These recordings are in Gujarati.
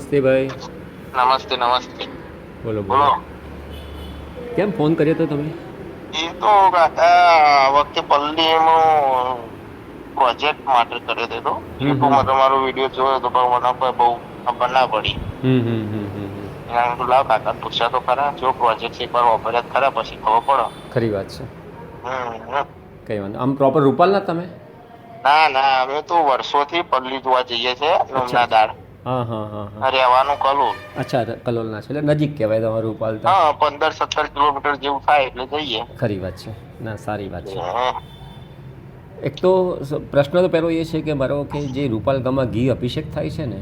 નમસ્તે ભાઈ. નમસ્તે નમસ્તે. બોલો બોલો. કેમ ફોન કર્યો તો તમે? એ તો કાકા આ વખતે એમનો પ્રોજેક્ટ માટે કર્યો હતો તો. યુટ્યુબમાં તમારો વીડિયો જોયો તો પણ મને બહુ ખબર ના પડી. હમ હમ હમ હમ હમ. એના કીધું લાવ કાકા પૂછ્યા તો ખરા જો પ્રોજેક્ટ એકવાર વાપર્યા તો ખરા પછી ખબર પડે. ખરી વાત છે. હમ. કઈ વાંધો આમ પ્રોપર રૂપાલ ના તમે? ના ના અમે તો વર્ષોથી પલ્લી જોવા જઈએ છીએ રમના દાળ. હા હા હા હા. રહેવાનું કલોલ. અચ્છા કલોલના છે એટલે નજીક કહેવાય તમારું રૂપાલ હા પંદર સત્તર કિલોમીટર જેવું થાય એટલે જઈએ. ખરી વાત છે. ના સારી વાત છે. એક તો પ્રશ્ન તો પહેલો એ છે કે મારો કે જે રૂપાલ ગામમાં ઘી અભિષેક થાય છે ને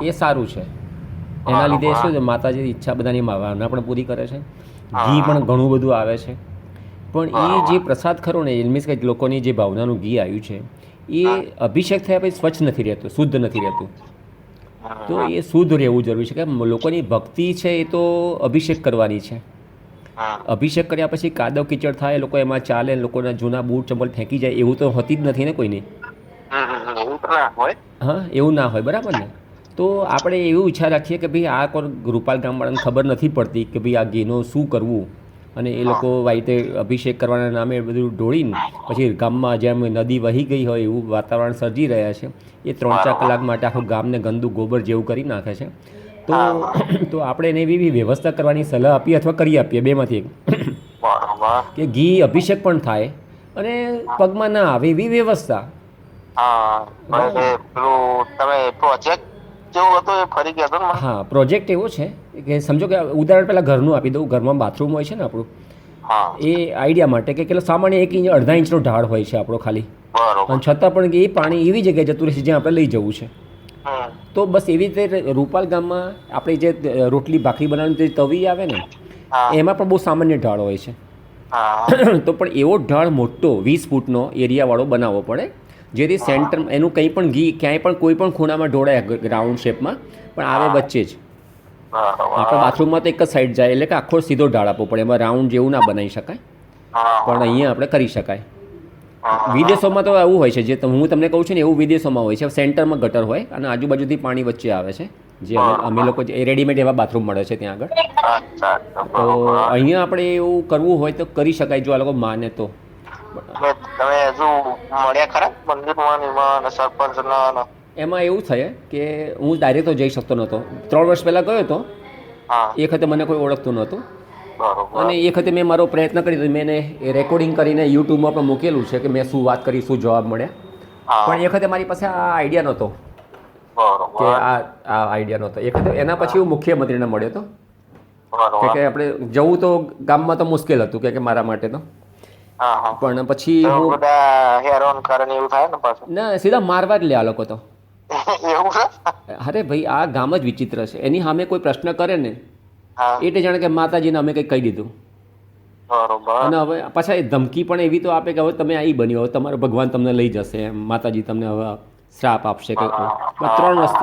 એ સારું છે. એના લીધે શું છે માતાજીની ઈચ્છા બધાની ભાવના પણ પૂરી કરે છે. ઘી પણ ઘણું બધું આવે છે. પણ એ જે પ્રસાદ ખરો ને મીન્સ કે લોકોની જે ભાવનાનું ઘી આવ્યું છે એ અભિષેક થયા પછી સ્વચ્છ નથી રહેતું શુદ્ધ નથી રહેતું. તો એ શુદ્ધ રહેવું જરૂરી છે. કે લોકોની ભક્તિ છે એ તો અભિષેક કરવાની છે. અભિષેક કર્યા પછી કાદવ કીચડ થાય લોકો એમાં ચાલે લોકોના જૂના બૂટ ચંપલ ફેંકી જાય એવું તો હોતી જ નથી ને કોઈની? હા એવું ના હોય. બરાબર ને? તો આપણે એવું ઈચ્છા રાખીએ કે ભાઈ આ કોણ રૂપાલ ગામવાળાને ખબર નથી પડતી કે ભાઈ આ ઘીનો શું કરવું? અને એ લોકો વાઈતે અભિષેક કરવાના નામે બધું ઢોળીને પછી ગામમાં જેમ નદી વહી ગઈ હોય એવું વાતાવરણ સર્જી રહ્યા છે એ ત્રણ ચાર કલાક માટે આખું ગામને ગંદુ ગોબર જેવું કરી નાખે છે. તો તો આપણે એને એવી વ્યવસ્થા કરવાની સલાહ આપીએ અથવા કરી આપીએ બેમાંથી એક. કે ઘી અભિષેક પણ થાય અને પગમાં ના આવે એવી વ્યવસ્થા. હા પ્રોજેક્ટ જેવું હતું એ ફરી ગયા હા પ્રોજેક્ટ એવો છે. કે સમજો કે ઉદાહરણ પહેલાં ઘરનું આપી દઉં. ઘરમાં બાથરૂમ હોય છે ને આપણું. એ આઈડિયા માટે કે કેટલો સામાન્ય એક ઇંચ અડધા ઇંચનો ઢાળ હોય છે આપણો ખાલી. અને છતાં પણ કે એ પાણી એવી જગ્યાએ જતું રહેશે જ્યાં આપણે લઈ જવું છે. તો બસ એવી રીતે રૂપાલ ગામમાં આપણે જે રોટલી ભાખરી બનાવવાની જે તવી આવે ને એમાં પણ બહુ સામાન્ય ઢાળ હોય છે. તો પણ એવો ઢાળ મોટો વીસ ફૂટનો એરિયાવાળો બનાવવો પડે જેથી સેન્ટર એનું કંઈ પણ ઘી ક્યાંય પણ કોઈ પણ ખૂણામાં ઢોળાય રાઉન્ડ શેપમાં પણ આવે વચ્ચે જ. આપણે બાથરૂમમાં તો એક જ સાઈડ જાય એટલે કે આખો સીધો ઢાળ આપવો પડે. એમાં રાઉન્ડ જેવું ના બનાવી શકાય. પણ અહીંયા આપણે કરી શકાય. વિદેશોમાં તો એવું હોય છે જે હું તમને કહું છું ને એવું વિદેશોમાં હોય છે. સેન્ટરમાં ગટર હોય અને આજુબાજુથી પાણી વચ્ચે આવે છે. જે અમે લોકો જે- રેડીમેડ એવા બાથરૂમ મળે છે ત્યાં આગળ. તો અહીંયા આપણે એવું કરવું હોય તો કરી શકાય જો આ લોકો માને તો. તમે હજુ મળ્યા ખરા? મંદિરમાં સરપંચના? એમાં એવું થયે કે હું ડાયરેક્ટ તો જઈ શકતો નહોતો. ત્રણ વર્ષ પહેલાં ગયો હતો. એ વખતે મને કોઈ ઓળખતું નહોતું. અને એ વખતે મેં મારો પ્રયત્ન કરી મેં એને એ રેકોર્ડિંગ કરીને યુટ્યુબમાં પણ મૂકેલું છે કે મેં શું વાત કરી શું જવાબ મળ્યા. પણ એ વખતે મારી પાસે આ આઈડિયા નહોતો. કે આ આ આઈડિયા નહોતો. એ વખતે એના પછી હું મુખ્યમંત્રીને મળ્યો હતો. કે આપણે જવું તો ગામમાં તો મુશ્કેલ હતું કે મારા માટે તો. પણ પછી હું બધા હેરોન એવું થાય ને પાછું? ના સીધા મારવા જ લે આ લોકો તો. એવું છે? અરે ભાઈ આ ગામ જ વિચિત્ર છે. એની સામે કોઈ પ્રશ્ન કરે ને એટલે જાણે કે માતાજીને અમે કંઈક કહી દીધું. અને હવે પાછા એ ધમકી પણ એવી તો આપે કે હવે તમે અહીં બન્યો હવે તમારો ભગવાન તમને લઈ જશે માતાજી તમને હવે શ્રાપ આપશે કે ત્રણ વર્ષ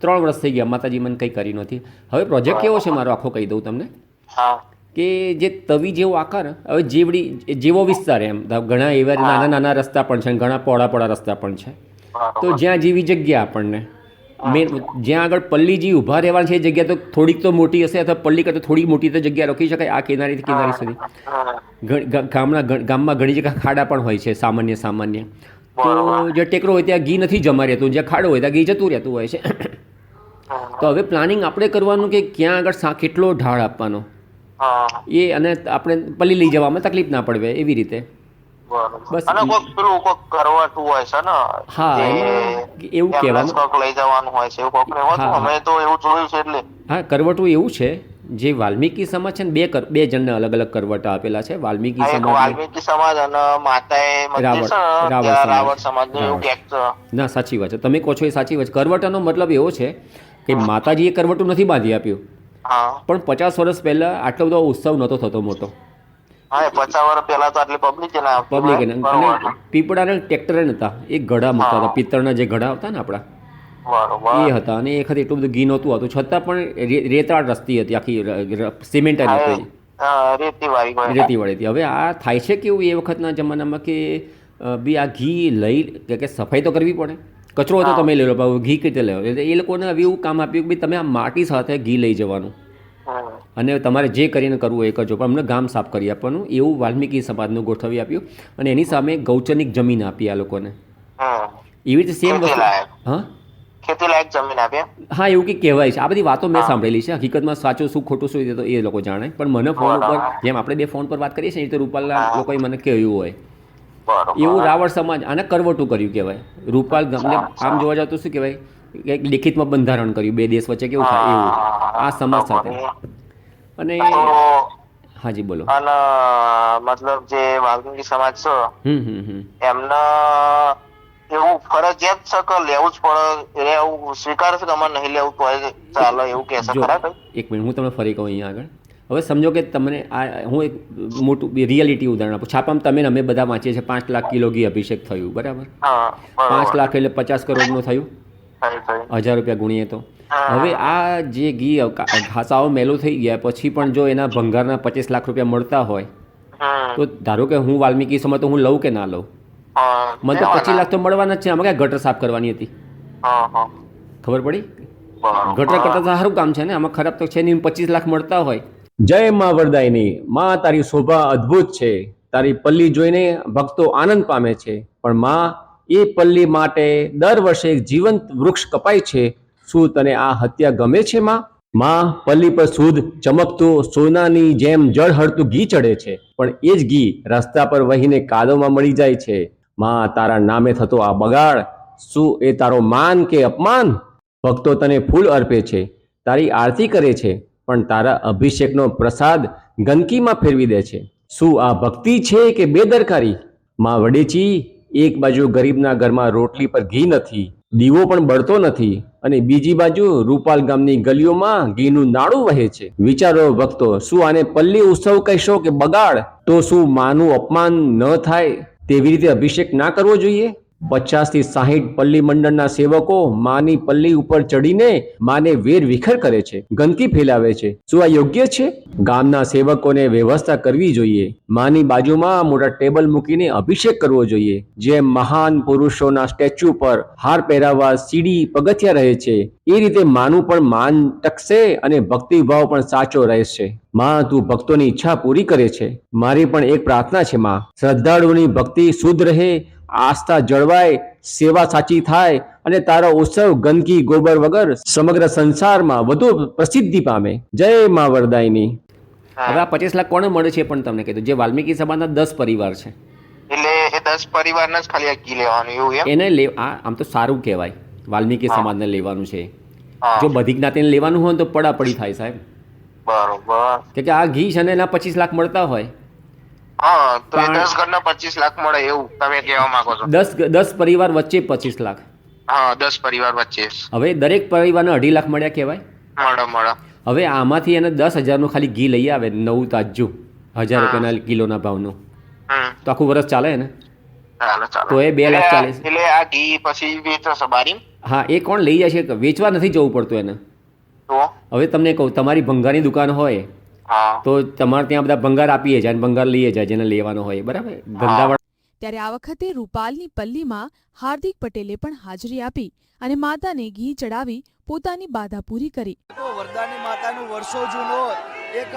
ત્રણ વર્ષ થઈ ગયા માતાજી મને કંઈ કરી નથી. હવે પ્રોજેક્ટ કેવો છે મારો? આખો કહી દઉં તમને. કે જે તવી જેવો આકાર હવે જેવડી જેવો વિસ્તાર એમ. ઘણા એવા નાના નાના રસ્તા પણ છે ઘણા પહોળા પહોળા રસ્તા પણ છે. તો જ્યાં જેવી જગ્યા આપણને. મેન જ્યાં આગળ પલ્લીજી ઊભા રહેવાની છે એ જગ્યા તો થોડીક તો મોટી હશે અથવા પલ્લી કરતાં થોડી મોટી તો જગ્યા રોકી શકાય આ કિનારીથી કિનારી સુધી. ગામના ગામમાં ઘણી જગ્યા ખાડા પણ હોય છે સામાન્ય સામાન્ય. તો જે ટેકરો હોય ત્યાં ઘી નથી જમા રહેતું જ્યાં ખાડો હોય ત્યાં ઘી જતું રહેતું હોય છે. તો હવે પ્લાનિંગ આપણે કરવાનું કે ક્યાં આગળ કેટલો ઢાળ આપવાનો. એ અને આપણે પલ્લી લઈ જવામાં તકલીફ ના પડવે એવી રીતે. બસ અને કોક પેલું કોક કરવાતું હોય છે ને હા, એવું કહેવાનું કોક લઈ જવાનું હોય છે એવું કોક ને અમે તો એવું જોયું છે એટલે. હા કરવટું એવું છે જે વાલ્મીકી સમાજ છે ને બે બે જણને અલગ અલગ કરવટા આપેલા છે વાલ્મીકી સમાજ વાલ્મીકી સમાજ અને માતાએ રાવણ- રાવણ સમાજ. નું સાચી વાત છે. તમે કહો છો એ સાચી વાત કરવટાનો મતલબ એવો છે કે માતાજીએ કરવટું નથી બાંધી આપ્યું. હા. પણ પચાસ વર્ષ પહેલાં આટલો બધો ઉત્સવ નહોતો થતો મોટો. હા એ પચાસ વર્ષ પહેલા તો આટલી પબ્લિક ના પબ્લિક અને બરોબર. ટ્રેક્ટર નહોતા એ ઘડા મૂકતા હતા. પિત્તળના જે ઘડા હતા ને આપણા. એ હતા. અને એ વખત એટલું બધું ઘી નહોતું હતું છતાં પણ રેતાળ રસ્તી હતી. આખી સિમેન્ટ હતી. રેતી વાળી. રેતીવાળી હતી હવે આ થાય છે કેવું એ વખતના જમાનામાં કે બી આ ઘી લઈ કે સફાઈ તો કરવી પડે. કચરો તો તમે લઈ લો. ઘી કઈ રીતે લેવો? એટલે એ લોકોને આવી એવું કામ આપ્યું કે તમે આ માટી સાથે ઘી લઈ જવાનું. અને તમારે જે કરીને કરવું એ કરજો. પણ અમને ગામ સાફ કરી આપવાનું. એવું વાલ્મીકી સમાજનું ગોઠવી આપ્યું. અને એની સામે ગૌચનિક જમીન આપી આ લોકોને. એવી રીતે સેમ વસ્તુ હા? જમીન આપી હા એવું કંઈક કહેવાય છે. આ બધી વાતો મેં સાંભળેલી છે. હકીકતમાં સાચું શું ખોટું શું તો એ લોકો જાણે. પણ મને ફોન ઉપર જેમ આપણે બે ફોન પર વાત કરીએ છીએ એ રીતે રૂપાલના લોકોએ મને કહ્યું હોય. એવું રાવણ સમાજ આને કરવટું કર્યું કહેવાય. રૂપાલ ગમને આમ જોવા જાવ તો શું કહેવાય? એક લેખિતમાં બંધારણ કર્યું. બે દેશ વચ્ચે કેવું થાય? એવું. આ સમાજ સાથે. અને હાજી બોલો. અને મતલબ જે વાલ્મીકી સમાજ છે એમને એવું ફરજિયાત છે કે લેવું જ પડે? એવું સ્વીકાર છે કે અમારે નહીં લેવું તો ચાલે એવું કે છે? જો ખરા એક મિનિટ હું તમને ફરી કહું અહીંયા આગળ. હવે સમજો કે તમને આ હું એક મોટું રિયાલિટી ઉદાહરણ આપું. છાપામાં તમે અમે બધા વાંચીએ છીએ પાંચ લાખ કિલો ઘી અભિષેક થયું બરાબર. પાંચ લાખ એટલે પચાસ કરોડનું થયું. હજાર રૂપિયા ગુણીએ તો. હવે આ જે ઘી ઘાસાઓ મેલું થઈ ગયા પછી પણ જો એના ભંગારના પચીસ લાખ રૂપિયા મળતા હોય તો ધારો કે હું વાલ્મીકી સમય તો હું લઉં કે ના લઉં? મને તો પચીસ લાખ તો મળવાના જ છે આમાં ક્યાં ગટર સાફ કરવાની હતી? હા હા. ખબર પડી? ગટર કરતા સારું કામ છે ને આમાં ખરાબ તો છે નહીં પચીસ લાખ મળતા હોય. જય માં વરદાયની માં તારી શોભા અદ્ભુત છે તારી પલ્લી જોઈને ભક્તો આનંદ પામે છે પણ માં એ પલ્લી માટે દર વર્ષે એક જીવંત વૃક્ષ કપાય છે. શું તને આ હત્યા ગમે છે, માં? માં, પલ્લી પર શુદ્ધ ચમકતું સોનાની જેમ જળ હળતું ઘી ચડે છે, પણ એ જ ઘી રસ્તા પર વહીને કાદવમાં મળી જાય છે. માં, તારા નામે થતો આ બગાડ, શું એ તારો માન કે અપમાન? ભક્તો તને ફૂલ અર્પે છે, તારી આરતી કરે છે, પણ તારા અભિષેકનો પ્રસાદ ગંદકીમાં ફેરવી દે છે. શું આ ભક્તિ છે કે બેદરકારી? માં વડેચી એક બાજુ ગરીબના ઘરમાં રોટલી પર ઘી નથી, દીવો પણ બળતો નથી અને બીજી બાજુ રૂપાલ ગામની ગલીઓમાં ઘીનું નાળું વહે છે. વિચારો ભક્તો, શું આને પલ્લી ઉત્સવ કહેશો કે બગાડ? તો શું માનું અપમાન ન થાય? તેવી રીતે અભિષેક ના કરવો જોઈએ? પચાસથી સાહીઠ પલ્લી મંડળના સેવકો માની પલ્લી ઉપર ચડીને માને વેર વિખર કરે છે, ગંદકી ફેલાવે છે. શું આ યોગ્ય છે? ગામના સેવકોને વ્યવસ્થા કરવી જોઈએ. માની બાજુમાં મોટા ટેબલ મૂકીને અભિષેક કરવો જોઈએ. જેમ મહાન પુરુષોના સ્ટેચ્યુ પર હાર પહેરાવવા સીડી પગથિયા રહે છે. એ રીતે માનું પણ માન ટકશે અને ભક્તિભાવ પણ સાચો રહેશે. માં, તું ભક્તોની ઈચ્છા પૂરી કરે છે. મારી પણ એક પ્રાર્થના છે, માં. શ્રદ્ધાળુઓની ભક્તિ શુદ્ધ રહે આસ્થા જળવાય સેવા સાચી થાય અને તારો ઉત્સવ ગંદકી ગોબર વગર સમગ્ર સંસારમાં વધુ પ્રસિદ્ધિ પામે. જય મા વરદાયની. હવે આ પચીસ લાખ કોને મળે છે પણ તમને કીધું જે વાલ્મીકી સમાજના દસ પરિવાર છે. એટલે એ દસ પરિવારને જ ખાલી અટકી લેવાનું એવું એમ? એને લે આ આમ તો સારું કહેવાય. વાલ્મીકી સમાજને લેવાનું છે જો બધી જ્ઞાતિને લેવાનું હોય તો પડાપડી થાય સાહેબ. બરોબર. કે કે આ ઘી છે ને એના પચીસ લાખ મળતા હોય. હા તો એ દસ ઘરના પચીસ લાખ મળે એવું તમે કહેવા માંગો છો. દસ દસ પરિવાર વચ્ચે પચીસ લાખ. હા દસ પરિવાર વચ્ચે. હવે દરેક પરિવારને અઢી લાખ મળ્યા કહેવાય? મળે મળે. હવે આમાંથી એને દસ હજારનું ખાલી ઘી લઈ આવે નવું તાજું હજાર રૂપિયાના કિલોના ભાવનું. તો આખું વરસ ચાલે ને તો એ બે લાખ ચાલે ચાલીસ. એટલે આ ઘી પછી વેચો બારી? હા એ કોણ લઈ જાય છે વેચવા નથી જવું પડતું એને. હવે તમને કહું તમારી ભંગારની દુકાન હોય તો તમારે ત્યાં બધા ભંગાર આપીએ જાય ભંગાર લઈએ જાય જેને લેવાનો હોય બરાબર? ધંધાવાળા ત્યારે આ વખતે રૂપાલની પલ્લીમાં હાર્દિક પટેલે પણ હાજરી આપી અને માતાને ઘી ચડાવી પોતાની બાધા પૂરી કરી. વરદાની માતાનું વર્ષો જૂનો એક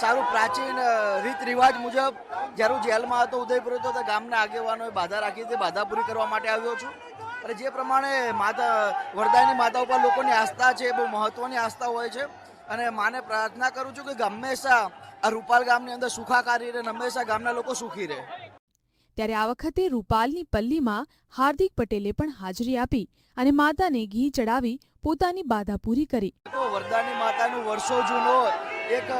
સારું પ્રાચીન રીત રિવાજ મુજબ જ્યારે જેલમાં હતો ઉદયપુર હતો તો ગામના આગેવાનોએ બાધા રાખી તે બાધા પૂરી કરવા માટે આવ્યો છું. અને જે પ્રમાણે માતા વરદાની માતા ઉપર લોકોની આસ્થા છે બહુ મહત્વની આસ્થા હોય છે. અને માને પ્રાર્થના કરું છું કે હંમેશા આ રૂપાલ ગામની અંદર સુખાકારી રહે અને હંમેશા ગામના લોકો સુખી રહે. ત્યારે આ વખતે રૂપાલની પલ્લીમાં હાર્દિક પટેલે પણ હાજરી આપી અને માતાને ઘી ચડાવી પોતાની બાધા પૂરી કરી. તો વરદાની માતાનું વર્ષો જૂનો એક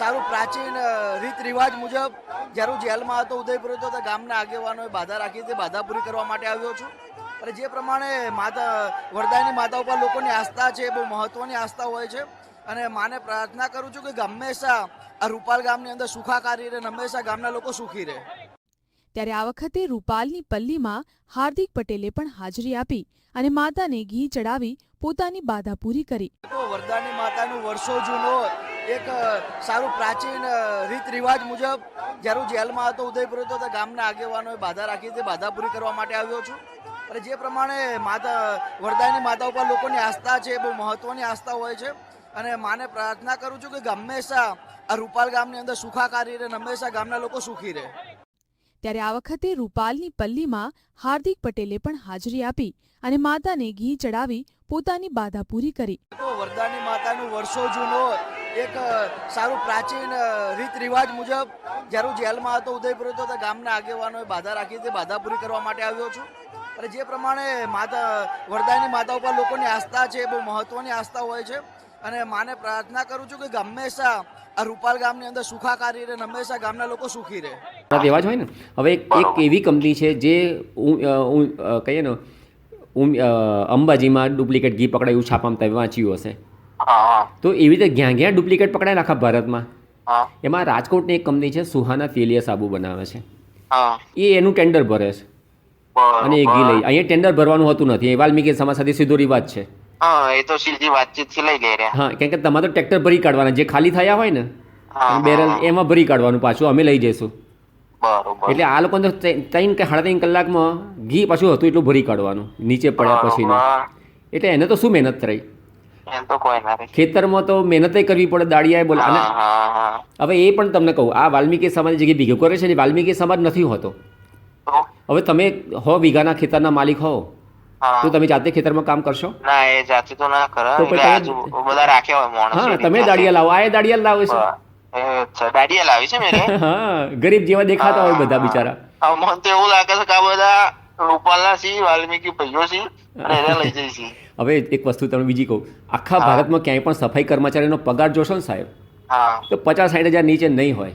સારું પ્રાચીન રીત રિવાજ મુજબ જ્યારે જેલમાં હતો ઉદયપુર હતો ગામના આગેવાનોએ બાધા રાખી હતી બાધા પૂરી કરવા માટે આવ્યો છું. અને જે પ્રમાણે માતા વરદાની માતા ઉપર લોકોની આસ્થા છે બહુ મહત્વની આસ્થા હોય છે. અને માને પ્રાર્થના કરું છું કે હંમેશા આ રૂપાલ ગામની અંદર સુખાકારી રહે હંમેશા ગામના લોકો સુખી રહે. ત્યારે આ વખતે રૂપાલની પલ્લીમાં હાર્દિક પટેલે પણ હાજરી આપી અને માતાને ઘી ચડાવી પોતાની બાધા પૂરી કરી. વરદાની માતાનું વર્ષો જૂનો એક સારું પ્રાચીન રીત રિવાજ મુજબ જ્યારે જેલમાં હતો ઉદયપુર હતો તો ગામના આગેવાનોએ બાધા રાખી હતી બાધા પૂરી કરવા માટે આવ્યો છું. અને જે પ્રમાણે માતા વરદાની માતા ઉપર લોકોની આસ્થા છે બહુ મહત્વની આસ્થા હોય છે. અને માને પ્રાર્થના કરું છું કે હંમેશા આ રૂપાલ ગામની અંદર સુખાકારી રહે હંમેશા ગામના લોકો સુખી રહે. ત્યારે આ વખતે રૂપાલની પલ્લીમાં હાર્દિક પટેલે પણ હાજરી આપી અને માતાને ઘી ચડાવી પોતાની બાધા પૂરી કરી. વરદાની માતાનું વર્ષો જૂનો એક સારું પ્રાચીન રીત રિવાજ મુજબ જ્યારે હું જેલમાં હતો ઉદયપુર હતો તો ગામના આગેવાનોએ બાધા રાખી હતી બાધા પૂરી કરવા માટે આવ્યો છું. અને જે પ્રમાણે માતા વરદાની માતા ઉપર લોકોની આસ્થા છે બહુ મહત્વની આસ્થા હોય છે અને માને પ્રાર્થના કરું છું કે હંમેશા આ રૂપાલ ગામની અંદર સુખાકારી રહે હંમેશા ગામના લોકો સુખી રહે. એવા જ હોય ને? હવે એક એક એવી કંપની છે જે અ, કહીએ ને ઉમ- અ, અંબાજીમાં ડુપ્લિકેટ ઘી પકડાય એવું છાપામાં તમે વાંચ્યું હશે. હા હા. તો એવી રીતે જ્યાં જ્યાં ડુપ્લિકેટ પકડાયેલા આખા ભારતમાં? હા. એમાં રાજકોટની એક કંપની છે સુહાના તેલિયા સાબુ બનાવે છે. એ એનું ટેન્ડર ભરે છે. અને એ ઘી લઈ અહીંયા ટેન્ડર ભરવાનું હોતું નથી. એ વાલ્મીકી સમાજ સાથે સીધો રિવાજ છે. હા એ તો સીધી વાતચીતથી લઈ લઈ રહ્યા. હા કેમ કે તમારે તો ટ્રેક્ટર ભરી કાઢવાના જે ખાલી થયા હોય ને બેરલ એમાં ભરી કાઢવાનું પાછું અમે લઈ જઈશું. બરોબર. એટલે આ લોકોને ત્રણ કે સાડા ત્રણ કલાકમાં ઘી પાછું હતું એટલું ભરી કાઢવાનું નીચે પડ્યા પછી એટલે એને તો શું મહેનત રહી. ખેતરમાં તો મહેનત કરવી પડે દાડિયા બોલે. હવે એ પણ તમને કહું આ વાલ્મીકી સમાજ જગ્યાએ ભેગો કરે છે ને વાલ્મીકી સમાજ નથી હોતો. હવે તમે હો વીઘાના ખેતરના માલિક હો હા. તો તમે જાતે ખેતરમાં કામ કરશો? ના એ જાતે તો ના કરે તો બધા રાખ્યા હોય માણસ હા તમે દાડિયા લાવો. આ દાડિયા લાવે છે? દાડિયા લાવી છે મેરે? હા ગરીબ જેવા દેખાતા હોય બધા બિચારા. હા, મને તો એવું લાગે છે કે આ બધા રૂપાલના સી વાલ્મીકી ભાઈઓ સી અને એને લઈ જઈશી હવે એક વસ્તુ તમને બીજી કહું. આખા ભારતમાં ક્યાંય પણ સફાઈ કર્મચારીનો પગાર જોશો ને સાહેબ? હા. તો પચાસ સાઠ હજાર નીચે નહીં હોય.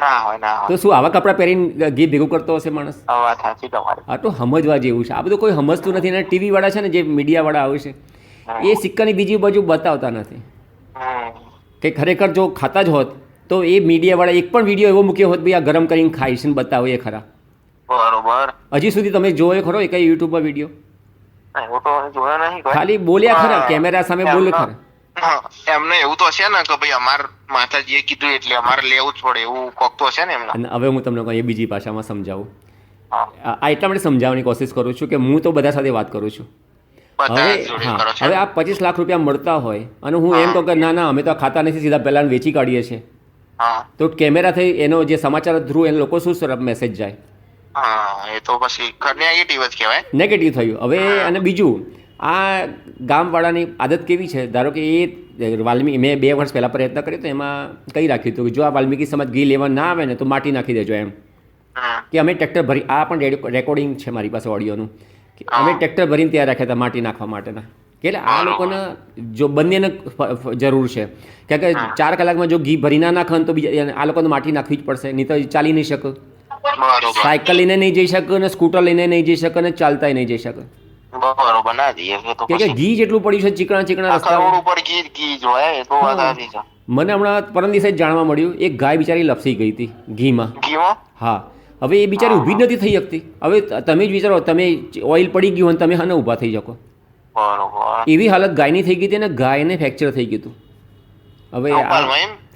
ના હોય ના હોય. તો શું આવા કપડાં પહેરીને ઘી ભેગું કરતો હશે માણસ? વાત સાચી તમારી. આ તો સમજવા જેવું છે. આ બધું કોઈ સમજતું નથી. અને ટીવી વાળા છે ને જે મીડિયા વાળા આવે છે એ સિક્કાની બીજી બાજુ બતાવતા નથી. કે ખરેખર જો ખાતા જ હોત તો એ મીડિયા વાળા એક પણ વીડિયો એવો મૂક્યો હોત ભાઈ આ ગરમ કરીને ખાઈશ ને બતાવો એ ખરા. બરોબર. હજી સુધી તમે જોયો ખરો એ કઈ વીડિયો? જોયો નહીં કોઈ. ખાલી બોલ્યા ખરા. કેમેરા સામે બોલે ખરા. એમને એવું તો છે ને કે ભાઈ અમાર માતાજીએ કીધું એટલે અમારે લેવું જ પડે એવું કોક તો છે ને એમને. અને હવે હું તમને કહું બીજી ભાષામાં સમજાવું. આ એટલા માટે સમજાવવાની કોશિશ કરું છું કે હું તો બધા સાથે વાત કરું છું. હવે હવે આ પચીસ લાખ રૂપિયા મળતા હોય અને હું એમ કહું કે ના ના અમે તો ખાતા નથી સીધા પહેલાં વેચી કાઢીએ છીએ. તો કેમેરા થઈ એનો જે સમાચાર થ્રુ એ લોકો શું મેસેજ જાય? એ તો પછી નેગેટિવ જ કહેવાય. નેગેટિવ થયું. હવે અને બીજું આ ગામવાળાની આદત કેવી છે? ધારો કે એ વાલ્મીકી મેં બે વર્ષ પહેલાં પ્રયત્ન કર્યો તો એમાં કહી રાખ્યું હતું કે જો આ વાલ્મીકી સમાજ ઘી લેવા ના આવે ને તો માટી નાખી દેજો એમ. કે અમે ટ્રેક્ટર ભરી આ પણ રેકોર્ડિંગ છે મારી પાસે ઓડિયોનું. કે અમે ટ્રેક્ટર ભરીને ત્યાં રાખ્યા હતા માટી નાખવા માટેના. કે એટલે આ લોકોને જો બંનેને જરૂર છે. કારણ કે ચાર કલાકમાં જો ઘી ભરી ના નાખે તો બીજા આ લોકોને માટી નાખવી જ પડશે નહીં તો ચાલી નહીં શકે. સાયકલ લઈને નહીં જઈ શકે ને સ્કૂટર લઈને નહીં જઈ શકે ને ચાલતાય નહીં જઈ શકે. બરોબર ના જઈએ તો કે ઘી જેટલું પડ્યું છે ચીકણા ચીકણા રોડ રસ્તા ઉપર ઘી ઘી જ હોય એ તો વાત. સાચી છે. મને હમણાં પરમ દિવસે જાણવા મળ્યું એક ગાય બિચારી લપસી ગઈ હતી ઘીમાં. ઘીમાં? હા. હવે એ બિચારી ઊભી જ નથી થઈ શકતી. હવે તમે જ વિચારો તમે ઓઇલ પડી ગયું અને તમે હાને ઊભા થઈ શકો. બરોબર. એવી હાલત ગાયની થઈ ગઈ હતી અને ગાયને ફ્રેક્ચર થઈ ગયું હતું. હવે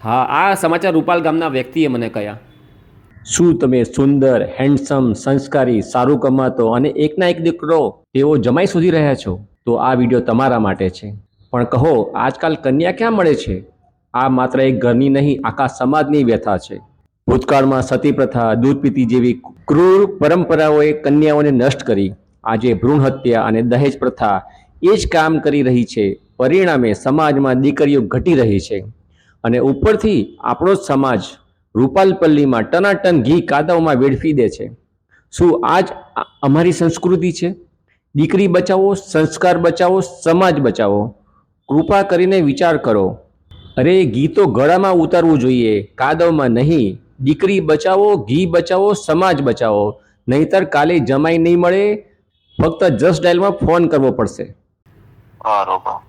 હા આ સમાચાર રૂપાલ ગામના વ્યક્તિએ મને કહ્યા. શું તમે સુંદર હેન્ડસમ સંસ્કારી, સારું કમાતો અને એકના એક દીકરો તેઓ જમાઈ સુધી રહ્યા છો? તો આ વીડિયો તમારા માટે છે. પણ કહો, આજકાલ કન્યા ક્યાં મળે છે? આ માત્ર એક ઘરની નહીં, આખા સમાજની વ્યથા છે. ભૂતકાળમાં સતી પ્રથા દૂધ પીતી જેવી ક્રૂર પરંપરાઓએ કન્યાઓને નષ્ટ કરી. આજે ભ્રૂણ હત્યા અને દહેજ પ્રથા એ જ કામ કરી રહી છે. પરિણામે સમાજમાં દીકરીઓ ઘટી રહી છે. અને ઉપરથી આપણો જ સમાજ રૂપાલપલ્લીમાં ટનાટન ઘી કાદવમાં વેડફી દે છે. શું આજ અમારી સંસ્કૃતિ છે? દીકરી બચાવો સંસ્કાર બચાવો સમાજ બચાવો. કૃપા કરીને વિચાર કરો. અરે ઘી તો ગળામાં ઉતારવું જોઈએ કાદવમાં નહીં. દીકરી બચાવો ઘી બચાવો સમાજ બચાવો. નહીતર કાલે જમાઈ નહીં મળે ફક્ત જસ્ટ ડાયલમાં ફોન કરવો પડશે.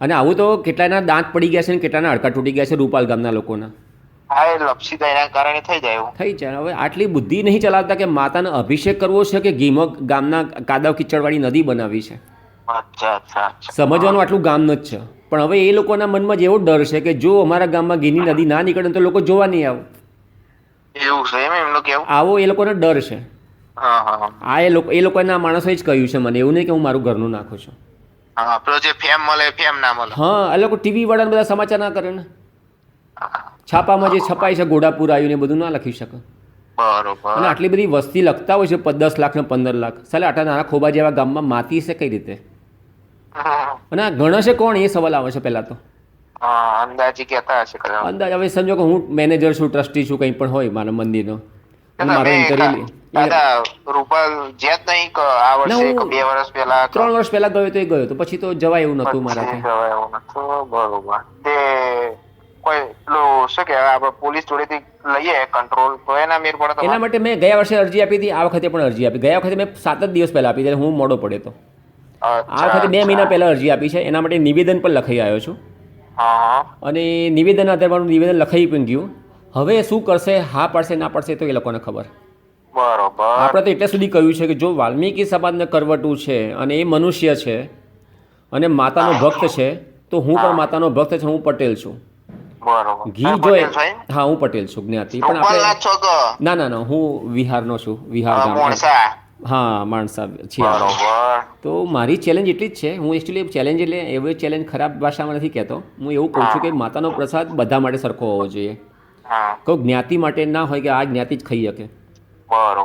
અને આવું તો કેટલાના દાંત પડી ગયા છે ને કેટલાના હડકા તૂટી ગયા છે રૂપાલ ગામના લોકોના. હા એ એના કારણે થઈ જાય એવું. થઈ જાય. હવે આટલી બુદ્ધિ નહીં ચલાવતા કે માતાને અભિષેક કરવો છે કે ગીમો ગામના કાદવ કિચડવાળી નદી બનાવી છે? અચ્છા અચ્છા અચ્છા. સમજવાનું આટલું ગામનું જ છે. પણ હવે એ લોકોના મનમાં જ એવો ડર છે કે જો અમારા ગામમાં ઘીની નદી ના નીકળે તો લોકો જોવા નહીં આવે. એવું છે એમ એમનું કેવું આવો એ લોકોને ડર છે. હા એ લોકો એ લોકોના માણસોએ જ કહ્યું છે મને. એવું નહીં કે હું મારું ઘરનું નાખું છું. હા પેલો જે ફેમ મળે ફેમ ના મળે. હા આ લોકો ટીવી વાળાને બધા સમાચાર ના કરે ને. છાપામાં જે છપાય છે ઘોડાપુર આવ્યું ને બધું ના લખી શકે. બરોબર. અને આટલી બધી વસ્તી લખતા હોય છે દસ લાખ ને પંદર લાખ. સાલે આટલા નાના ખોબા જેવા ગામમાં માતી છે કઈ રીતે? અને આ ગણશે કોણ? એ સવાલ આવે છે પહેલાં તો. અંદાજી કહેતા હશે કદાચ અંદાજ હવે સમજો કે હું મેનેજર છું ટ્રસ્ટી છું કંઈ પણ હોય મારા મંદિરનો. મારો ઇન્ટરવ્યુ દાદા રૂપાલ જે જ નહીં આ વર્ષે ના, કે હું- બે વર્ષ પહેલા ત્રણ વર્ષ પહેલા ગયો તો એ ગયો તો પછી તો જવાય એવું નતું મારા મારાથી. જવાય એવું નતું. બરોબર. તે કોઈ શું કહેવાય આપણે પોલીસ જોડેથી લઈએ કંટ્રોલ તો એના મેર પડે એના માટે મેં ગયા વર્ષે અરજી આપી હતી આ વખતે પણ અરજી આપી. ગયા વખતે મેં સાત જ દિવસ પહેલાં આપી એટલે હું મોડો પડ્યો તો આ વખતે બે મહિના. પહેલાં અરજી આપી છે એના માટે નિવેદન પણ લખાઈ આવ્યો છું. અને નિવેદન આધારે મારું નિવેદન લખાઈ પણ ગયું. હવે શું કરશે હા પડશે ના પડશે તો એ લોકોને ખબર. બરોબર. આપણે તો એટલે સુધી કહ્યું છે કે જો વાલ્મીકી સમાજને કરવટું છે અને એ મનુષ્ય છે અને માતાનો ભક્ત છે તો હું પણ માતાનો ભક્ત છું હું પટેલ છું. ઘી તમે જો પટેલ છો એમ? હા હું પટેલ છું જ્ઞાતિ. પણ આપણે ના ના ના હું વિહારનો છું વિહાર હા માણસા. છીએ. તો મારી ચેલેન્જ એટલી જ છે. હું એકચ્યુઅલી ચેલેન્જ એટલે એવો ચેલેન્જ ખરાબ ભાષામાં નથી કહેતો. હું એવું કહું છું કે માતાનો પ્રસાદ બધા માટે સરખો હોવો જોઈએ. કોઈ જ્ઞાતિ માટે ના હોય કે આ જ્ઞાતિ જ ખાઈ શકે.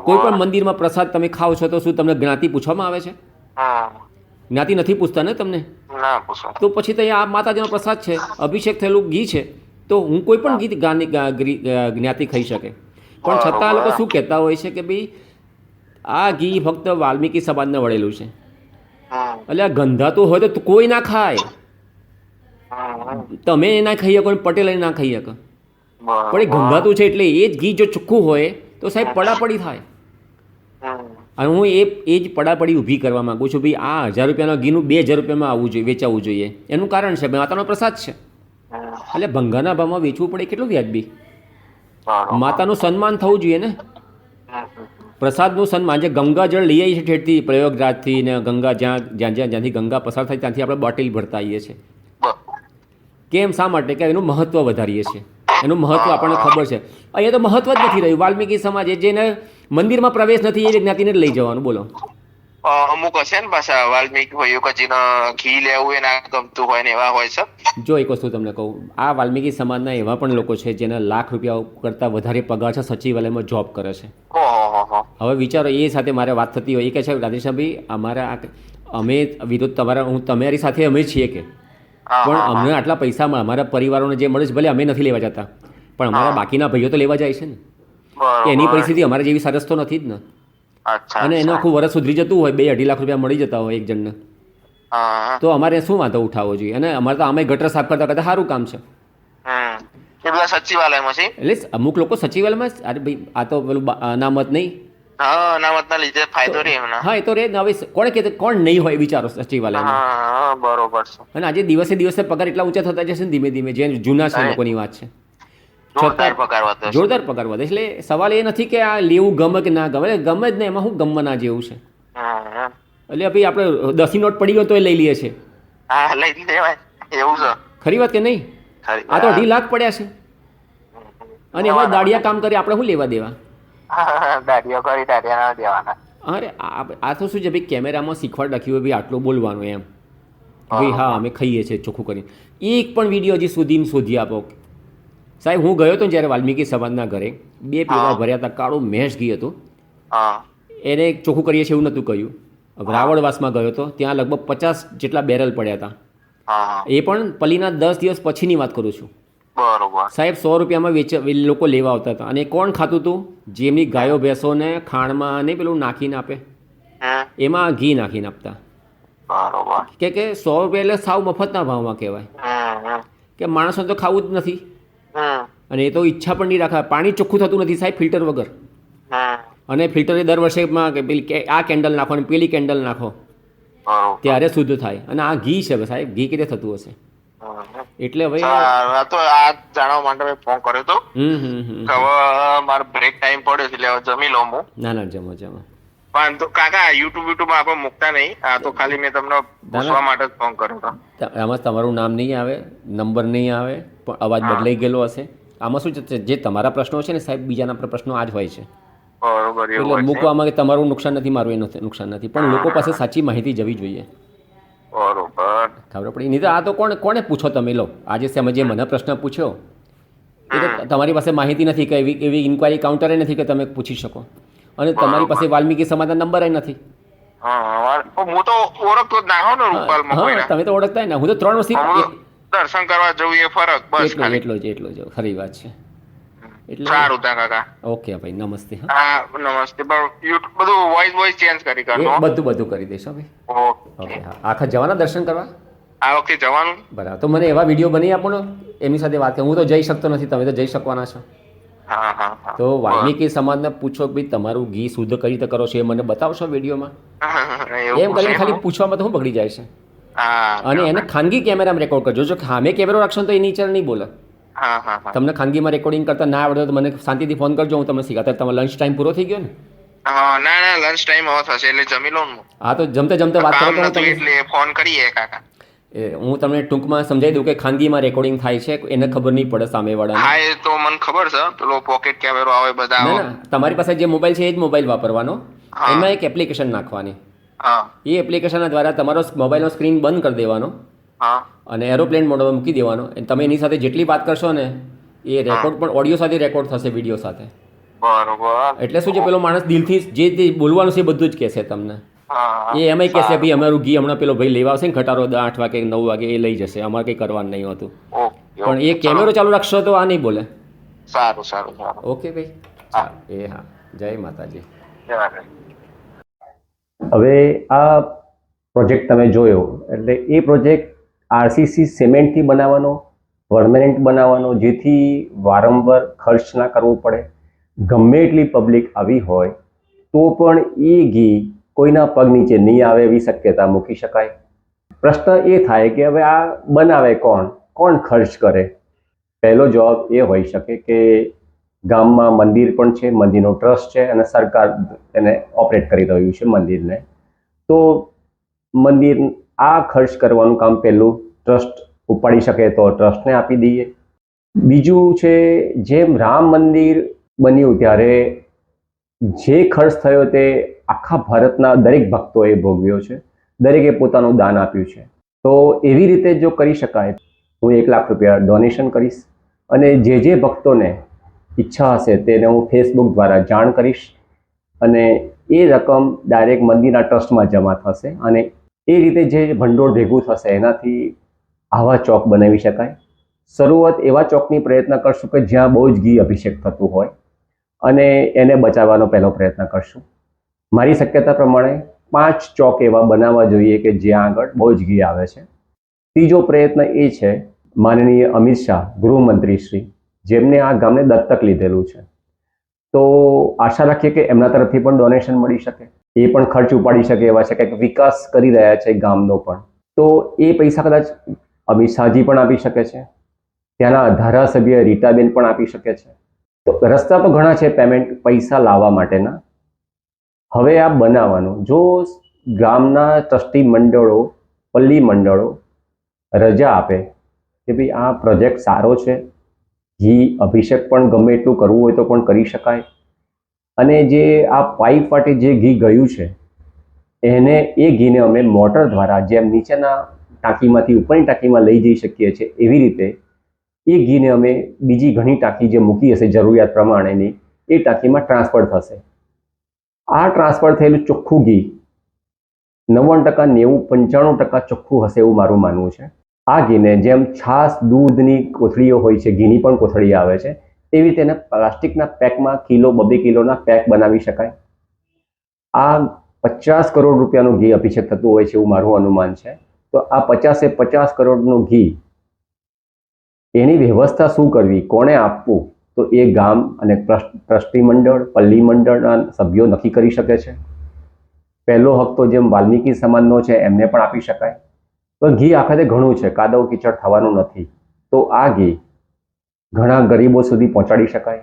કોઈ પણ મંદિરમાં પ્રસાદ તમે ખાઓ છો તો શું તમને જ્ઞાતિ પૂછવામાં આવે છે? જ્ઞાતિ નથી પૂછતા ને તમને? તો પછી તો આ માતાજીનો પ્રસાદ છે. અભિષેક થયેલું ઘી છે. તો હું કોઈ પણ ગીત ગાની જ્ઞાતિ ખાઈ શકે. પણ છતાં લોકો શું કહેતા હોય છે કે ભાઈ આ ઘી ફક્ત વાલ્મીકી સમાજને વળેલું છે. એટલે આ ગંધાતું હોય તો કોઈ ના ખાય. તમે એ ના ખાઈ શકો પટેલ એ ના ખાઈ શકો. પણ એ ગંધાતું છે એટલે એ જ ઘી જો ચોખ્ખું હોય તો સાહેબ પડાપડી થાય. અને હું એ એ જ પડાપડી ઊભી કરવા માગું છું ભાઈ આ હજાર રૂપિયાના ઘીનું બે હજાર રૂપિયામાં આવવું જોઈએ વેચાવવું જોઈએ. એનું કારણ છે માતાનો પ્રસાદ છે. એટલે ભંગાના ભાવમાં વેચવું પડે કેટલું વ્યાજબી માતાનું સન્માન થવું જોઈએ ને. પ્રસાદનું સન્માન, જે ગંગા જળ લઈ આવીએ છીએ ઠેઠથી પ્રયોગરાજથી ને ગંગા જ્યાં જ્યાં જ્યાં, જ્યાંથી ગંગા પસાર થાય ત્યાંથી આપણે બોટલ ભરતા આવીએ છીએ. કેમ, શા માટે? કે એનું મહત્ત્વ વધારીએ છીએ. એનું મહત્વ આપણને ખબર છે. અહીંયા તો મહત્વ જ નથી રહ્યું. વાલ્મીકી સમાજ એ જેને મંદિરમાં પ્રવેશ નથી એ જ્ઞાતિને લઈ જવાનું. બોલો. અમુક હશે ને પાછા વાલ્મીકી હોય કે જેને ઘી લેવું એ ના ગમતું હોય ને એવા હોય છે? જો એક વસ્તુ તમને કહું આ વાલ્મીકી સમાજના એવા પણ લોકો છે જેના લાખ રૂપિયા કરતાં વધારે પગાર છે સચિવાલયમાં જોબ કરે છે. હવે વિચારો એ સાથે મારે વાત થતી હોય એ કહે છે રાધેશ્યામભાઈ અમારા અમે વિરુદ્ધ તમારા હું તમારી સાથે અમે છીએ કે. પણ અમને આટલા પૈસામાં અમારા પરિવારોને જે મળે છે ભલે અમે નથી લેવા જતા પણ અમારા બાકીના ભાઈઓ તો લેવા જાય છે ને. એની પરિસ્થિતિ અમારા જેવી સરસ તો નથી જ ને. અને એનું આખું વરસ સુધરી જતું હોય બે અઢી લાખ રૂપિયા મળી જતા હોય એક જણને. તો અમારે શું વાંધો ઉઠાવવો જોઈએ? અને અમારે તો આમે ગટર સાફ કરતા કરતા સારું કામ છે. એટલે અમુક લોકો સચિવાલયમાં અરે ભાઈ આ તો પેલું અનામત નહીં. અનામતના લીધે ફાયદો રહે એમના. હા એ તો રે હવે કોણ કે કોણ નહીં હોય વિચારો સચિવાલયમાં? બરોબર છે. અને આજે દિવસે દિવસે પગાર એટલા ઊંચા થતા જશે ને ધીમે ધીમે જે જૂના છે લોકોની વાત છે. જોરદાર પગાર વધે જોરદાર પગાર વધે એટલે સવાલ એ નથી કે આ લેવું ગમે કે ના ગમે. ગમે જ ને એમાં શું ગમવાના જેવું છે? એટલે ભાઈ આપણે દસી નોટ પડી ગયો તો એ લઈ લઈએ છે હા લઈ લેવાય. એવું છે. ખરી વાત કે નહીં? આ તો અઢી લાખ પડ્યા છે. અને એમાં દાડિયા કામ કરી આપણે શું લેવા દેવા? દાડિયા કરી દાડિયા દેવાના. અરે આ તો શું છે ભાઈ કેમેરામાં શીખવાડ રાખ્યું હોય ભાઈ આટલું બોલવાનું એમ. ભાઈ હા અમે ખાઈએ છીએ ચોખ્ખું કરીને. એક પણ વીડિયો હજી સુધી શોધી આપો. સાહેબ હું ગયો હતો જ્યારે વાલ્મીકી સમાજના ઘરે. બે પેલા ભર્યા હતા કાળું મેષ ઘી હતું. એને ચોખ્ખું કરીએ છીએ એવું નહોતું કહ્યું રાવણવાસમાં ગયો હતો ત્યાં લગભગ પચાસ જેટલા બેરલ પડ્યા હતા. એ પણ પલીના દસ દિવસ પછીની વાત કરું છું. બરોબર. સાહેબ સો રૂપિયામાં વેચ લોકો લેવા આવતા હતા. અને કોણ ખાતું હતું? જેમની ગાયો ભેંસોને ખાણમાં ને પેલું નાખીને આપે. એમાં ઘી નાખીને આપતા. બરોબર. કે કે સો રૂપિયા એટલે સાવ મફતના ભાવમાં કહેવાય. કે માણસો તો ખાવું જ નથી. અને એ તો ઈચ્છા પણ નહીં રાખે પાણી ચોખ્ખું થતું નથી સાહેબ ફિલ્ટર વગર. અને ફિલ્ટર દર વર્ષે કે પેલી આ કેન્ડલ નાખો અને પેલી કેન્ડલ નાખો. ત્યારે શુદ્ધ થાય. અને આ ઘી છે સાહેબ ઘી કેરીતે થતું હશે. એટલે હવે આ તો આ જાણવા માટે મેં ફોન કર્યો તો. હમ હમ હમ હવે મારો બ્રેક ટાઈમ પડ્યો એટલે જમી લઉં હું. ના ના જમો જમો. પણ તો કાકા યુટ્યુબ યુટ્યુબમાં આપણે મૂકતા નહીં. આ તો ખાલી મેં તમને પૂછવા માટે જ ફોન કર્યો હતો. આમાં તમારું નામ નહીં આવે નંબર નહીં આવે પણ અવાજ બદલાઈ ગયેલો હશે. આમાં શું છે જે તમારા પ્રશ્નો છે ને સાહેબ બીજાના પર પ્રશ્નો આ જ હોય છે. એટલે મૂકવામાં કે તમારું નુકસાન નથી મારું એનું નુકસાન નથી. પણ લોકો પાસે સાચી માહિતી જવી જોઈએ. બરોબર. ખબર પડી? નહીં તો આ તો કોણ કોને પૂછો તમે? લો આજે તમે જે મને પ્રશ્ન પૂછ્યો. એ તો તમારી પાસે માહિતી નથી કે એવી એવી ઇન્ક્વાયરી કાઉન્ટરે નથી કે તમે પૂછી શકો. અને તમારી પાસે વાલ્મીકી સમાજના નંબર નથી. હા તો ઓળખતો જ ના હો ને રૂપાલમાં તમે તો ઓળખતા ને. હું તો ત્રણ વર્ષથી દર્શન કરવા જવું એ ફરક બસ એટલો એટલો જ એટલો જ. ખરી વાત છે. એટલે સારું કાકા. ઓકે ભાઈ નમસ્તે હા. નમસ્તે. બધું વોઇસ વોઇસ ચેન્જ કરી એ કરજો બધું બધું કરી દેશો ભાઈ. ઓકે. હા. આખા જવાના દર્શન કરવા? આ વખતે જવાનું? બરાબર. તો મને એવા વીડિયો બની આપો ને એમની સાથે વાત કરું. હું તો જઈ શકતો નથી. તમે તો જઈ શકવાના છો. તો વાલ્મીકી સમાજને પૂછો ભાઈ તમારું ઘી શુદ્ધ કઈ રીતે કરો છો એ મને બતાવશો વિડીયોમાં? એમ કરીને ખાલી પૂછવામાં તો હું બગડી જાય છે. અને એને ખાનગી કેમેરામાં રેકોર્ડ કરજો. જો સામે કેમેરો રાખશો તો એ નીચે નહીં બોલે. તમને ખાનગીમાં રેકોર્ડિંગ કરતા ના આવડે તો મને શાંતિથી ફોન કરજો. હું તમને શીખા અત્યારે તમારો લંચ ટાઈમ પૂરો થઈ ગયો ને? ના ના લંચ ટાઈમ હવે થશે. એટલે જમી લઉં હા. તો જમતે જમતે વાત કરો એટલે ફોન કરીએ કાકા. હું તમને ટૂંકમાં સમજાવી દઉં કે ખાનગીમાં રેકોર્ડિંગ થાય છે એને ખબર નહીં પડે સામેવાળાને. હા એ તો મને ખબર છે. પેલો પોકેટ કેમેરો આવે બધા ના ના તમારી પાસે જે મોબાઈલ છે એ જ મોબાઈલ વાપરવાનો. એમાં એક એપ્લિકેશન નાખવાની. હા. એ એપ્લિકેશનના દ્વારા તમારો મોબાઈલનો સ્ક્રીન બંધ કરી દેવાનો. હા. અને એરોપ્લેન મોડમાં મૂકી દેવાનો. તમે એની સાથે જેટલી વાત કરશો ને એ રેકોર્ડ પણ ઓડિયો સાથે રેકોર્ડ થશે વીડિયો સાથે. બરોબર. એટલે શું છે પેલો માણસ દિલથી જે જે બોલવાનું છે એ બધું જ કહેશે તમને. એ એમાંય છે ભાઈ અમારું ઘી હમણાં પેલો ભાઈ લેવા આવશે ને ઘટાડો દ- આઠ વાગે નવ વાગે એ લઈ જશે. અમારે કંઈ કરવાનું નહીં હોતું. પણ એ કેમેરો ચાલુ રાખશો તો આ નહીં બોલે. સારું સારું સારું. ઓકે ભાઈ? એ હા. જય માતાજી. જય માતાજી. હવે આ પ્રોજેક્ટ તમે જોયો. એટલે એ પ્રોજેક્ટ આરસીસી સિમેન્ટથી બનાવવાનો પરમેનન્ટ બનાવવાનો જેથી વારંવાર ખર્ચ ના કરવો પડે. ગમે એટલી પબ્લિક આવી હોય તો પણ એ ઘી કોઈના પગ નીચે નહીં આવે એવી શક્યતા મૂકી શકાય? પ્રશ્ન એ થાય કે હવે આ બનાવે કોણ? કોણ ખર્ચ કરે? પહેલો જવાબ એ હોઈ શકે કે ગામમાં મંદિર પણ છે, મંદિરનો ટ્રસ્ટ છે અને સરકાર એને ઓપરેટ કરી રહ્યું છે મંદિરને. તો મંદિર આ ખર્ચ કરવાનું કામ પહેલું ટ્રસ્ટ ઉપાડી શકે તો ટ્રસ્ટને આપી દઈએ. બીજું છે, જેમ રામ મંદિર બન્યું ત્યારે જે ખર્ચ થયો તે આખા ભારતના દરેક ભક્તોએ ભોગવ્યો છે, દરેકે પોતાનું દાન આપ્યું છે. તો એવી રીતે જો કરી શકાય હું એક લાખ રૂપિયા ડોનેશન કરીશ અને જે જે ભક્તોને ઈચ્છા હશે તેને હું ફેસબુક દ્વારા જાણ કરીશ અને એ રકમ ડાયરેક્ટ મંદિરના ટ્રસ્ટમાં જમા થશે અને એ રીતે જે ભંડોળ ભેગું થશે એનાથી આવા ચોક બનાવી શકાય. શરૂઆત એવા ચોકની પ્રયત્ન કરશું કે જ્યાં બહુ જ ઘી અભિષેક થતું હોય અને એને બચાવવાનો પહેલો પ્રયત્ન કરશું. મારી શક્યતા પ્રમાણે પાંચ ચોક એવા બનાવવા જોઈએ કે જ્યાં આગળ બહુ જ ઘી આવે છે. ત્રીજો પ્રયત્ન એ છે, માનનીય અમિત શાહ, ગૃહમંત્રી શ્રી, જેમને આ ગામને દત્તક લીધેલું છે. તો આશા રાખીએ કે એમના તરફથી પણ ડોનેશન મળી શકે. એ પણ ખર્ચ ઉપાડી શકે એવા છે, કંઈક વિકાસ કરી રહ્યા છે ગામનો પણ. તો એ પૈસા કદાચ અમિત શાહજી પણ આપી શકે છે. ત્યાંના ધારાસભ્ય રીટાબેન પણ આપી શકે છે. તો રસ્તા તો ઘણા છે પેમેન્ટ પૈસા લાવવા માટેના. હવે આ બનાવવાનું. જો ગામના ટ્રસ્ટી મંડળો, પલ્લી મંડળો રજા આપે કે ભાઈ આ પ્રોજેક્ટ સારો છે, ઘી, અભિષેક પણ ગમે એટલું કરવું હોય તો પણ કરી શકાય. અને જે આ પાઇપ માટે જે ઘી ગયું છે, એને એ ઘીને અમે મોટર દ્વારા જેમ નીચેના ટાંકીમાંથી, ઉપરની ટાંકીમાં લઈ જઈ શકીએ છીએ એવી રીતે, એ ઘીને અમે બીજી ઘણી ટાંકી જે મૂકી હશે જરૂરિયાત પ્રમાણેની, એ ટાંકીમાં ટ્રાન્સફર થશે. આ ટ્રાન્સફર થયેલું ચોખ્ખું ઘી નવ્વાણું ટકા નેવું, પંચાણું ટકા ચોખ્ખું હશે એવું મારું માનવું છે. આ ઘીને જેમ છાશ, દૂધની કોથળીઓ હોય છે, ઘીની પણ કોથળી આવે છે, તેવી રીતે પ્લાસ્ટિકના પેકમાં કિલો, બબે કિલોના પેક બનાવી શકાય. આ પચાસ કરોડ રૂપિયાનું ઘી અભિષેક થતું હોય છે એવું મારું અનુમાન છે. તો આ પચાસે પચાસ કરોડનું ઘી એની વ્યવસ્થા શું કરવી? કોને આપવું? તો એ ગામ અને ટ્રસ્ટી મંડળ પલ્લી મંડળના સભ્યો નક્કી કરી શકે છે. પહેલો હક તો જેમ વાલ્મીકી સમાજનો છે, એમને પણ આપી શકાય. પણ ઘી આખરે ઘણું છે, કાદવ કીચડ થવાનું નથી. તો આ ઘી ઘણા ગરીબો સુધી પહોંચાડી શકાય.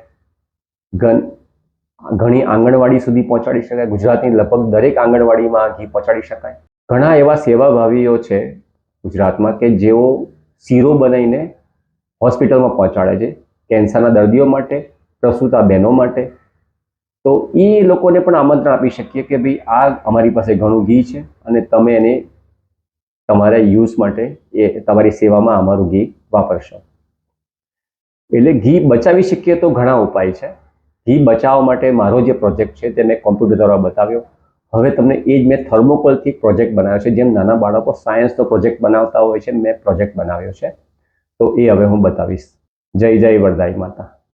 ઘણી આંગણવાડી સુધી પહોંચાડી શકાય. ગુજરાતની લગભગ દરેક આંગણવાડીમાં ઘી પહોંચાડી શકાય. ઘણા એવા સેવાભાવીઓ છે ગુજરાતમાં કે જેઓ શીરો બનાવીને હોસ્પિટલમાં પહોંચાડે છે. કેન્સરના દર્દીઓ માટે, પ્રસૂતા બહેનો માટે. તો એ લોકોને પણ આમંત્રણ આપી શકીએ કે ભાઈ આ અમારી પાસે ઘણું ઘી છે અને તમે એને તમારા યુઝ માટે એ તમારી સેવામાં અમારું ઘી વાપરશો. એટલે ઘી બચાવી શકીએ તો ઘણા ઉપાય છે. ઘી બચાવવા માટે મારો જે પ્રોજેક્ટ છે તે મેં કોમ્પ્યુટર દ્વારા બતાવ્યો. હવે તમને એ જ મેં થર્મોકોલથી પ્રોજેક્ટ બનાવ્યો છે. જેમ નાના બાળકો સાયન્સનો પ્રોજેક્ટ બનાવતા હોય છે, મેં પ્રોજેક્ટ બનાવ્યો છે. તો એ હવે હું બતાવીશ. જય જય વરદાય માતા.